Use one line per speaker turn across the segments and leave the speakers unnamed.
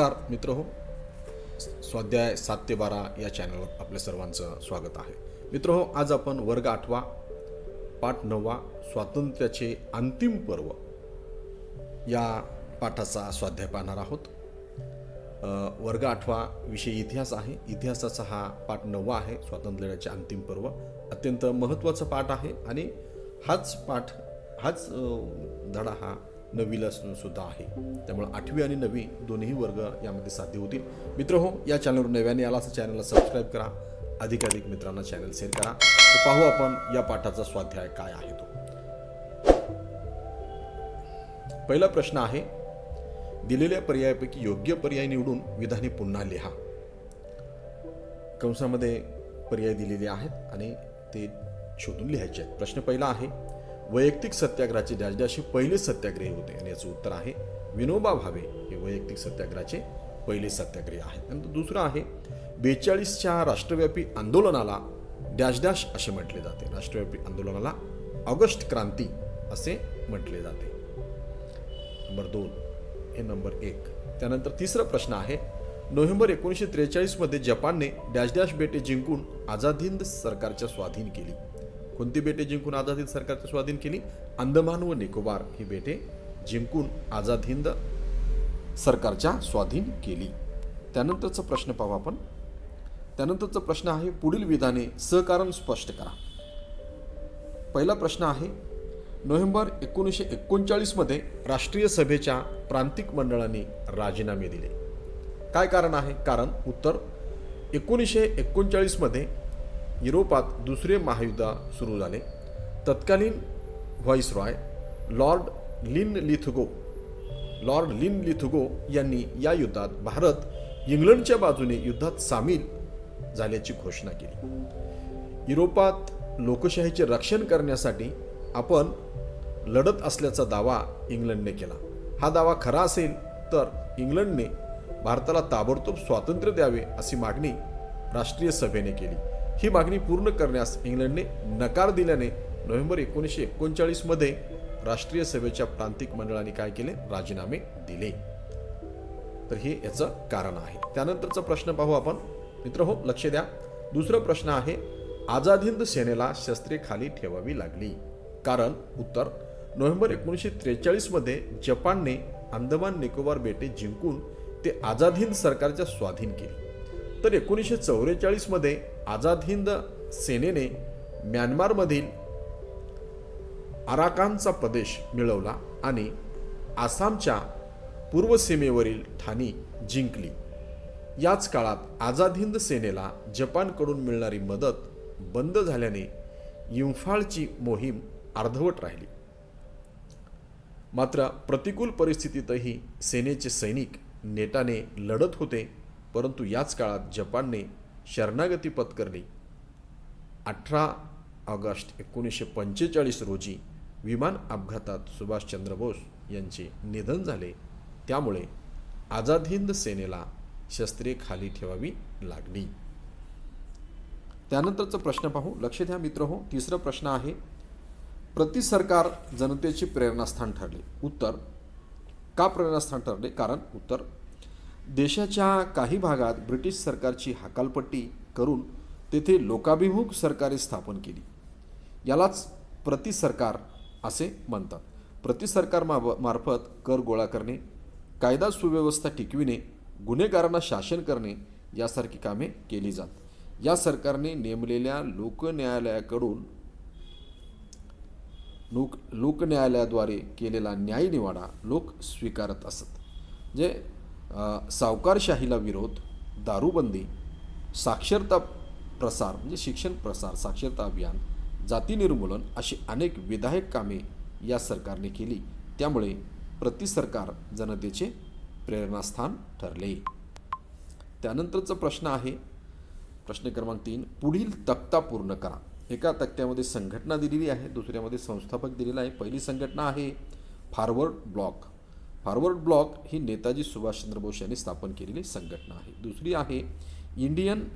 नमस्कार मित्र हो. स्वाध्याय सात ते बारा या चॅनलवर आपल्या सर्वांचं स्वागत आहे. मित्र हो आज आपण वर्ग आठवा पाठ नववा स्वातंत्र्याचे अंतिम पर्व या पाठाचा स्वाध्याय पाहणार आहोत. वर्ग आठवा विषय इतिहास आहे. इतिहासाचा हा पाठ नववा आहे स्वातंत्र्याचे अंतिम पर्व. अत्यंत महत्त्वाचा पाठ आहे आणि हाच पाठ हाच धडा हा नवीला सुद्धा आहे. त्यामुळे आठवी आणि नववी दोन्ही वर्ग यामध्ये साध्य होतील. मित्र हो या चॅनलवर नव्याने आला असं चॅनलला सबस्क्राईब करा. अधिकाधिक मित्रांना चॅनल शेअर करा. तर पाहू आपण या पाठाचा स्वाध्याय काय आहे तो. पहिला प्रश्न आहे दिलेल्या पर्यायापैकी योग्य पर्याय निवडून विधाने पुन्हा लिहा. कंसामध्ये पर्याय दिलेले आहेत आणि ते शोधून लिहायचे आहेत. प्रश्न पहिला आहे वैयक्तिक सत्याग्रहाचे डॅश हे पहिले सत्याग्रही होते. आणि याचं उत्तर आहे विनोबा भावे हे वैयक्तिक सत्याग्रहाचे पहिले सत्याग्रही आहेत. नंतर दुसरं आहे बेचाळीसच्या राष्ट्रव्यापी आंदोलनाला डॅश डॅश असे म्हटले जाते. राष्ट्रव्यापी आंदोलनाला ऑगस्ट क्रांती असे म्हटले जाते. नंबर दोन हे नंबर एक. त्यानंतर तिसरा प्रश्न आहे नोव्हेंबर एकोणीसशे त्रेचाळीसमध्ये जपानने डॅश डॅश बेटे जिंकून आझाद हिंद सरकारच्या स्वाधीन केली. कोणती बेटे जिंकून आझाद हिंद सरकारच्या स्वाधीन केली? अंदमान व निकोबार ही बेटे जिंकून आझाद हिंद सरकारच्या स्वाधीन केली. त्यानंतरचा प्रश्न पाहू आपण. त्यानंतरचा प्रश्न आहे पुढील विधाने सहकारण स्पष्ट करा. पहिला प्रश्न आहे नोव्हेंबर एकोणीसशे एकोणचाळीसमध्ये राष्ट्रीय सभेच्या प्रांतिक मंडळाने राजीनामे दिले. काय कारण आहे? कारण उत्तर एकोणीसशे एकोणचाळीसमध्ये युरोपात दुसरे महायुद्ध सुरू झाले. तत्कालीन viceroy lord Linlithgow lord Linlithgow यांनी या युद्धात भारत इंग्लंडच्या बाजूने युद्धात सामील झाल्याची घोषणा केली. युरोपात लोकशाहीचे रक्षण करण्यासाठी आपण लढत असल्याचा दावा इंग्लंडने केला. हा दावा खरा असेल तर इंग्लंडने भारताला ताबडतोब स्वातंत्र्य द्यावे अशी मागणी राष्ट्रीय सभेने केली. ही मागणी पूर्ण करण्यास इंग्लंडने नकार दिल्याने नोव्हेंबर एकोणीसशे एकोणचाळीसमध्ये राष्ट्रीय सभेच्या प्रांतिक मंडळाने काय केले? राजीनामे दिले. तर हे याचं कारण आहे. त्यानंतरचा प्रश्न पाहू आपण. मित्र हो लक्ष द्या. दुसरा प्रश्न आहे आझाद हिंद सेनेला शस्त्रे खाली ठेवावी लागली. कारण उत्तर नोव्हेंबर एकोणीसशे त्रेचाळीसमध्ये जपानने अंदमान निकोबार बेटे जिंकून ते आझाद हिंद सरकारच्या स्वाधीन केले. तर एकोणीसशे चौवेचाळीसमध्ये आझाद हिंद सेनेने म्यानमारमधील आराकानचा प्रदेश मिळवला आणि आसामच्या पूर्व सीमेवरील ठाणी जिंकली. याच काळात आझाद हिंद सेनेला जपानकडून मिळणारी मदत बंद झाल्याने इम्फाळची मोहीम अर्धवट राहिली. मात्र प्रतिकूल परिस्थितीतही सेनेचे सैनिक नेटाने लढत होते. परंतु याच काळात जपानने शरणागती पत्करली. अठरा ऑगस्ट एकोणीसशे पंचेचाळीस रोजी विमान अपघातात सुभाषचंद्र बोस यांचे निधन झाले. त्यामुळे आझाद हिंद सेनेला शस्त्रे खाली ठेवावी लागली. त्यानंतरचा प्रश्न पाहू. लक्ष द्या मित्र हो तिसरा प्रश्न आहे. प्रति सरकार जनतेचे प्रेरणास्थान ठरले. उत्तर का प्रेरणास्थान ठरले? कारण उत्तर देशाच्या काही भागात ब्रिटिश सरकारची हकालपट्टी करून तेथे लोकाभिमुख सरकारे स्थापन केली. यालाच प्रति सरकार असे म्हणतात. प्रति सरकार मा- मार्फत कर गोळा करणे कायदा सुव्यवस्था टिकविणे गुन्हेगारांना शासन करणे यासारखी कामे केली जात. या सरकारने नेमलेल्या लोकन्यायालयाकडून लोक लोकन्यायालयाद्वारे केलेला न्यायनिवाडा लोक स्वीकारत असत. जे सावकारशाहीला विरोध दारूबंदी साक्षरता प्रसार म्हणजे शिक्षण प्रसार साक्षरता अभियान जाती निर्मूलन अशी अनेक विधायक कामे या सरकारने केली. त्यामुळे प्रति सरकार जनतेचे प्रेरणास्थान ठरले. त्यानंतरचा प्रश्न आहे प्रश्न क्रमांक तीन पुढील तक्ता पूर्ण करा. एका तक्त्यामध्ये संघटना दिलेली आहे दुसऱ्यामध्ये संस्थापक दिलेला आहे. पहिली संघटना आहे फॉरवर्ड ब्लॉक. फॉरवर्ड ब्लॉक ही नेताजी सुभाषचंद्र बोस यांनी स्थापन केलेली संघटना आहे. दुसरी आहे इंडियन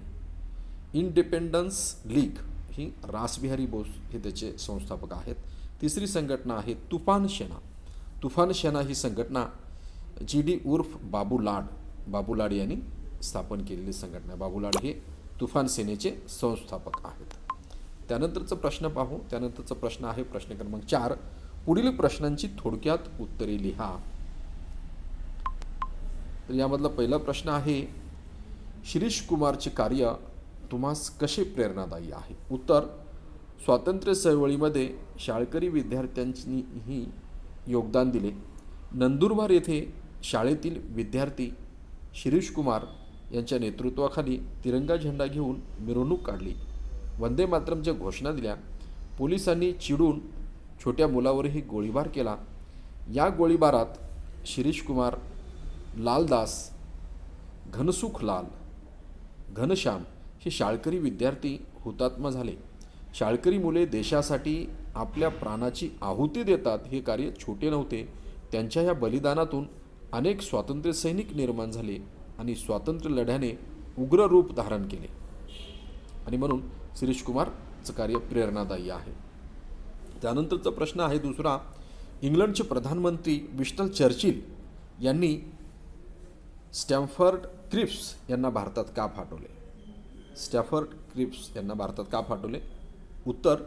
इंडिपेंडन्स लीग. ही रासबिहारी बोस हे त्याचे संस्थापक आहेत. तिसरी संघटना आहे तुफान सेना. तुफान सेना ही संघटना जी डी उर्फ बाबू लाड बाबूलाड यांनी स्थापन केलेली संघटना बाबूलाड हे तुफान सेनेचे संस्थापक आहेत. त्यानंतरचा प्रश्न पाहू. त्यानंतरचा प्रश्न आहे प्रश्न क्रमांक चार. पुढील प्रश्नांची थोडक्यात उत्तरे लिहा. तर यामधला पहिला प्रश्न आहे शिरीष कुमारचे कार्य तुम्हास कसे प्रेरणादायी आहे? उत्तर स्वातंत्र्य चळवळीमध्ये शाळकरी विद्यार्थ्यांनीही योगदान दिले. नंदुरबार येथे शाळेतील विद्यार्थी शिरीष कुमार यांच्या नेतृत्वाखाली तिरंगा झेंडा घेऊन मिरवणूक काढली. वंदे मातरमच्या घोषणा दिल्या. पोलिसांनी चिडून छोट्या मुलावरही गोळीबार केला. या गोळीबारात शिरीष कुमार लालदास घनसुख लाल घनश्याम हे शाळकरी विद्यार्थी हुतात्मा झाले. शाळकरी मुले देशासाठी आपल्या प्राणाची आहुती देतात हे कार्य छोटे नव्हते. त्यांच्या या बलिदानातून अनेक स्वातंत्र्य सैनिक निर्माण झाले आणि स्वातंत्र्य लढ्याने उग्र रूप धारण केले. आणि म्हणून शिरीष कुमारचं कार्य प्रेरणादायी आहे. त्यानंतरचा प्रश्न आहे दुसरा इंग्लंडचे प्रधानमंत्री विस्टल चर्चिल यांनी स्टॅम्फर्ड क्रिप्स यांना भारतात का पाठवले स्टॅफर्ड क्रिप्स यांना भारतात का पाठवले उत्तर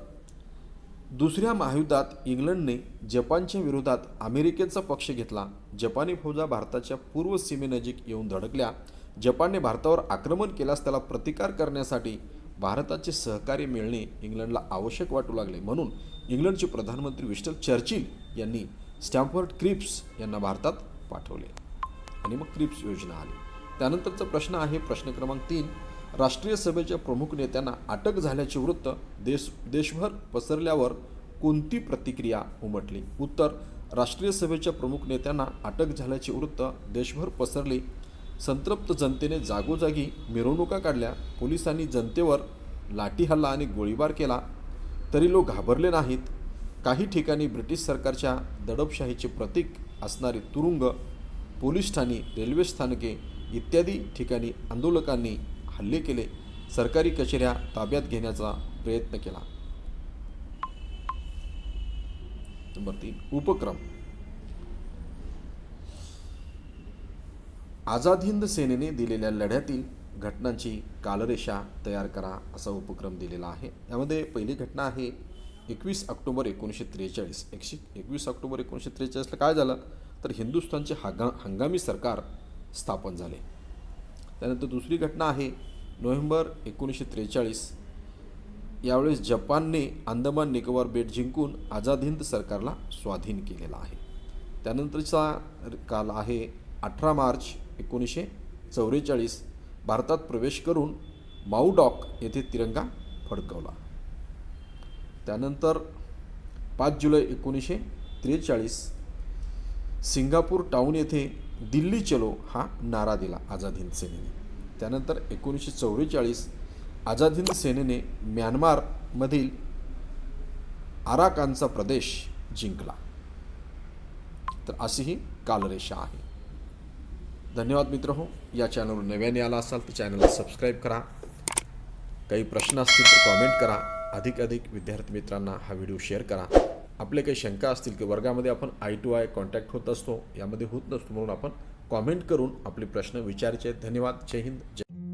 दुसऱ्या महायुद्धात इंग्लंडने जपानच्या विरोधात अमेरिकेचा पक्ष घेतला. जपानी फौजा भारताच्या पूर्व सीमेनजीक येऊन धडकल्या. जपानने भारतावर आक्रमण केल्यास त्याला प्रतिकार करण्यासाठी भारताचे सहकार्य मिळणे इंग्लंडला आवश्यक वाटू लागले. म्हणून इंग्लंडचे प्रधानमंत्री विस्टल चर्चिल यांनी स्टॅम्फर्ड क्रिप्स यांना भारतात पाठवले. आणि मग क्रिप्स योजना आली. त्यानंतरचा प्रश्न आहे प्रश्न क्रमांक तीन. राष्ट्रीय सभेच्या प्रमुख नेत्यांना अटक झाल्याचे वृत्त देश देशभर पसरल्यावर कोणती प्रतिक्रिया उमटली? उत्तर राष्ट्रीय सभेच्या प्रमुख नेत्यांना अटक झाल्याचे वृत्त देशभर पसरले. संतृप्त जनतेने जागोजागी मिरवणुका काढल्या. पोलिसांनी जनतेवर लाठी हल्ला आणि गोळीबार केला. तरी लोक घाबरले नाहीत. काही ठिकाणी ब्रिटिश सरकारच्या दडपशाहीचे प्रतीक असणारे तुरुंग पोलीस ठाणी रेल्वे स्थानके इत्यादी ठिकाणी आंदोलकांनी हल्ले केले. सरकारी कचेऱ्या ताब्यात घेण्याचा प्रयत्न केला. नंबर तीन उपक्रम. आझाद हिंद सेनेने दिलेल्या लढ्यातील घटनांची कालरेषा तयार करा असा उपक्रम दिलेला आहे. यामध्ये पहिली घटना आहे एकवीस ऑक्टोबर एकोणीसशे त्रेचाळीस. एकशे एकवीस ऑक्टोबर एकोणीसशे त्रेचाळीसला काय झालं? तर हिंदुस्थानचे हागा हंगामी सरकार स्थापन झाले. त्यानंतर दुसरी घटना आहे नोव्हेंबर एकोणीसशे त्रेचाळीस. यावेळेस जपानने अंदमान निकोबार बेट जिंकून आझाद हिंद सरकारला स्वाधीन केलेला आहे. त्यानंतरचा काल आहे अठरा मार्च एकोणीसशे चौवेचाळीस भारतात प्रवेश करून माऊडॉक येथे तिरंगा फडकवला. त्यानंतर पाच जुलै एकोणीसशे त्रेचाळीस सिंगापूर टाऊन येथे दिल्ली चलो हा नारा दिला आझाद हिंद सेनेने. त्यानंतर एकोणीसशे चौवेचाळीस आझाद हिंद सेनेने म्यानमारमधील आराकानचा प्रदेश जिंकला. तर अशी ही कालरेषा आहे. धन्यवाद मित्र हो. या चॅनलवर नव्याने आला असाल तर चॅनलला सबस्क्राईब करा. काही प्रश्न असतील तर कॉमेंट करा. अधिक अधिक विद्यार्थी मित्रांना हा व्हिडिओ शेअर करा. आपले काही शंका असतील की वर्गामध्ये आपण आय टू आय कॉन्टॅक्ट होत असतो यामध्ये होत नसतो म्हणून आपण कॉमेंट करून आपले प्रश्न विचारायचे धन्यवाद. जय हिंद. जय